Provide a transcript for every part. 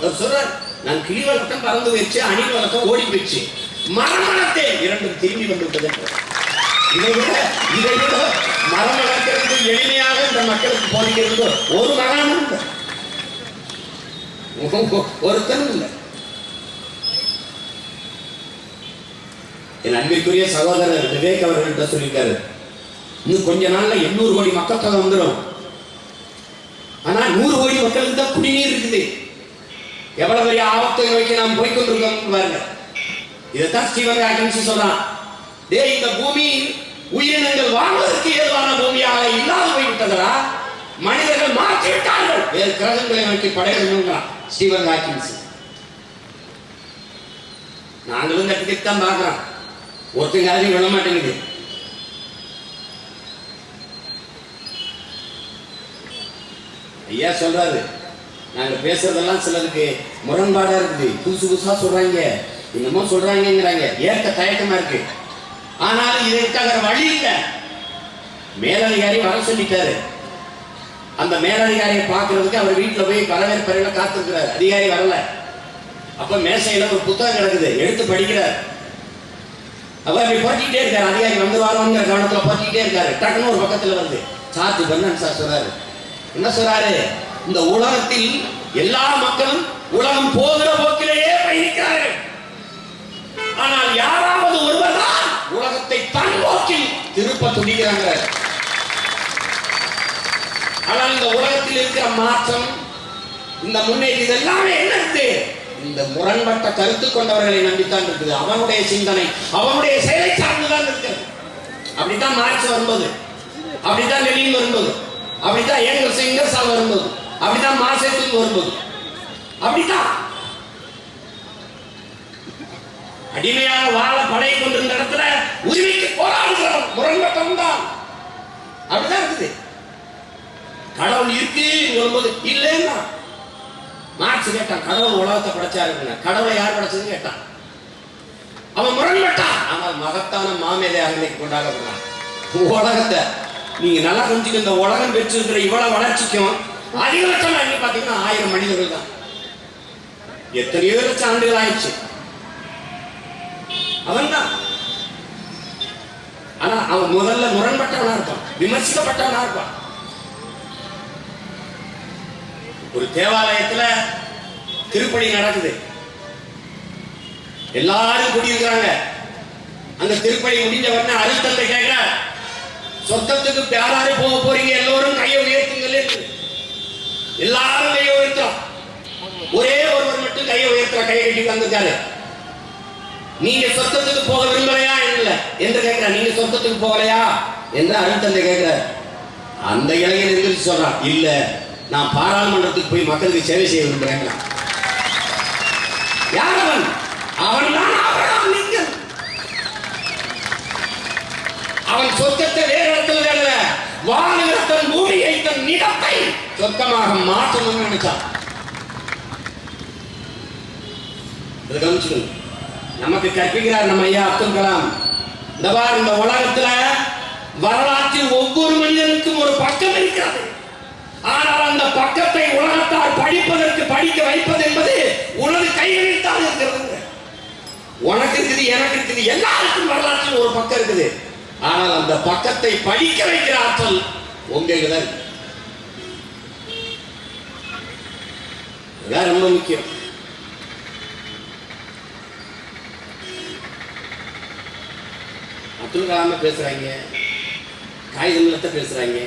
அவர் சொல்றார் நான் கிளி வளர்த்தம் பறந்து போயிடுச்சு அணில் வளர்த்தம் ஓடி போயிடுச்சு. மரம் வளர்த்தேன் இரண்டும் திரும்பி வந்து விட்டது இதை விட இதை விட மரம் வளர்க்கிறது எளிமையாக இந்த மக்களுக்கு போதிக்கிறது ஒரு மகானும் இல்லை. ஒருத்தனும் இல்லை. என் அன்பிற்குரிய சகோதரர் விவேக் அவர்கள்ட்ட சொல்லியிருக்காரு இன்னும் கொஞ்ச நாள்ல எண்ணூறு கோடி மக்கள் தொகை வந்துடும் ஆனா நூறு கோடி மக்களுக்கு தான் குடிநீர் இருக்குது. எவ்வளவு பெரிய ஆபத்தை நோக்கி நாம் போய்கொண்டிருக்கோம் பாருங்க இதைத்தான் ஸ்டீவன் ஹாக்கின்ஸ் சொல்றான். டேய் இந்த பூமி உயிரினங்கள் வாழ்வதற்கு ஏதுவான பூமியாக இல்லாத போய்விட்டதா மனிதர்கள் மாற்றிவிட்டார்கள். வேறு கிரகங்களை நோக்கி படையணுங்கிறான் ஸ்டீவன் ஹாக்கின்ஸ் நாங்களும் இந்த டிக்கெட் தான் பார்க்கிறோம். ஒருத்தங்க யாரையும் விட மாட்டேங்குது. ஐயா சொல்றாரு நாங்க பேசுறதெல்லாம் சிலருக்கு முரண்பாடா இருக்குது. புதுசு புதுசா சொல்றாங்க. என்னமோ சொல்றாங்கங்கிறாங்க. ஏற்க தயக்கமா இருக்கு. ஆனாலும் இதற்காக வழி இல்லை. மேலதிகாரி வர சொல்லிட்டாரு. அந்த மேலதிகாரியை பார்க்கறதுக்கு அவர் வீட்டில் போய் வரவேற்பறையில காத்திருக்கிறார். அதிகாரி வரல. அப்ப மேசையில ஒரு புத்தகம் கிடக்குது. எடுத்து படிக்கிறார். அவர் அப்படி போட்டிக்கிட்டே இருக்காரு. அதிகாரி வந்து வரோங்கிற கவனத்துல போட்டிக்கிட்டே இருக்காரு. டக்குன்னு ஒரு பக்கத்துல வருது சார்ஜ் பண்ணு சார் சொல்றாரு. என்ன சொல்றாரு? இந்த உலகத்தில் எல்லா மக்களும் உலகம் போகிற போக்கிலேயே பயணிக்கிறார்கள். ஆனால் யாராவது ஒருவர் தான் உலகத்தை தன் போக்கில் திருப்ப துணிக்கிறாங்க ஆனால் இந்த உலகத்தில் இருக்கிற மாற்றம் இந்த முன்னேற்றம் இதெல்லாமே என்ன இருக்கு? இந்த முரண்பட்ட கருத்து கொண்டவர்களை நம்பித்தான் இருக்குது. அவனுடைய சிந்தனை அவனுடைய செயலை சார்ந்துதான் இருக்கிறது அப்படித்தான் மார்க்ஸ் வரும்போது அப்படித்தான் லெனின் வரும்போது அப்படித்தான் ஏங்கல் சிங்கர்ஸ் வரும்போது அப்படித்தான் மாசத்துக்கு வரும்போது அப்படித்தான். அடிமையாக வாழ படை கொண்டிருந்த இடத்துல உரிமைக்கு போராடுகிறோம் முரண்பட்டம் தான் அப்படிதான் இருக்குது. கடவுள் இருக்கு வரும்போது இல்லைன்னா மார்க்ஸ் கேட்டான் கடவுள் உலகத்தை படைச்சாரு கடவுளை யார் படைச்சதுன்னு கேட்டான். அவன் முரண்பட்டான். ஆனால் மகத்தான மாமேதையாக இன்னைக்கு கொண்டாடப்படுறான் உலகத்தை. நீங்க நல்லா கொஞ்சம் இந்த உலகம் பெற்றிருக்கிற இவ்வளவு வளர்ச்சிக்கும் அதிகபட்சம் என்ன பார்த்தீங்கன்னா ஆயிரம் மனிதர்கள் தான். எத்தனையோ லட்சம் ஆண்டுகள் ஆயிடுச்சு. அவன் தான் ஆனா அவன் முதல்ல முரண்பட்டவனா இருப்பான். விமர்சிக்கப்பட்டவனா இருப்பான். ஒரு தேவாலயத்துல திருப்பணி நடக்குது. எல்லாரும் குடியிருக்கிறாங்க. அந்த திருப்பணி முடிஞ்ச உடனே அருத்தந்தை கேட்க சொத்தத்துக்கு யாராரு போக போறீங்க எல்லோரும் கையை உயர்த்துங்கள் எல்லாரும் கையை உயர்த்தோம் ஒரே ஒருவர் மட்டும் கையை உயர்த்துற கையை கட்டி வந்திருக்காரு. நீங்க சொத்தத்துக்கு போக விரும்பலையா என்ன? என்று கேட்கிறார். நீங்க சொத்தத்துக்கு போகலையா? என்று அருத்தந்தை கேட்கிறார். அந்த இளைஞன் எந்திரிச்சு சொல்றான் இல்ல நான் பாராளுமன்றத்துக்கு போய் மக்களுக்கு சேவை செய்ய விரும்புறேன் யார் அவன்? அவன் தான் ஆபிரகாம் லிங்கன் அவன் சொத்தத்தை வேறு இடத்துல அல்ல வாழுகிற தன் பூமியை தன் சொர்க்கமாக மாற்றணும்னு நினைச்சான் கவனிச்சுக்கணும். நமக்கு கற்பிக்கிறார் நம்ம ஐயா அப்துல் கலாம். இந்த பார் இந்த உலகத்துல வரலாற்றில் ஒவ்வொரு மனிதனுக்கும் ஒரு பக்கம் இருக்கிறது. ஆனால் அந்த பக்கத்தை உலகத்தால் படிப்பதற்கு படிக்க வைப்பது என்பது உனது கைகளில் தான் இருக்கிறது. உனக்கு இருக்குது எனக்கு இருக்குது எல்லாருக்கும் வரலாற்றில் ஒரு பக்கம் இருக்குது. ஆனால் அந்த பக்கத்தை படிக்க வைக்கிற ஆற்றல் உங்க இருக்கு. இதுதான் ரொம்ப முக்கியம். அப்துல் கலாம பேசுறாங்க காகிதமலத்தை பேசுறாங்க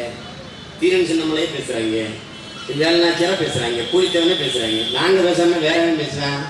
தீரன் சின்னமலையே பேசுறாங்க வேலைநாச்சியார பேசுறாங்க கூலித்தவனே பேசுறாங்க. நாங்க பேசாம வேற என்ன பேசுறான்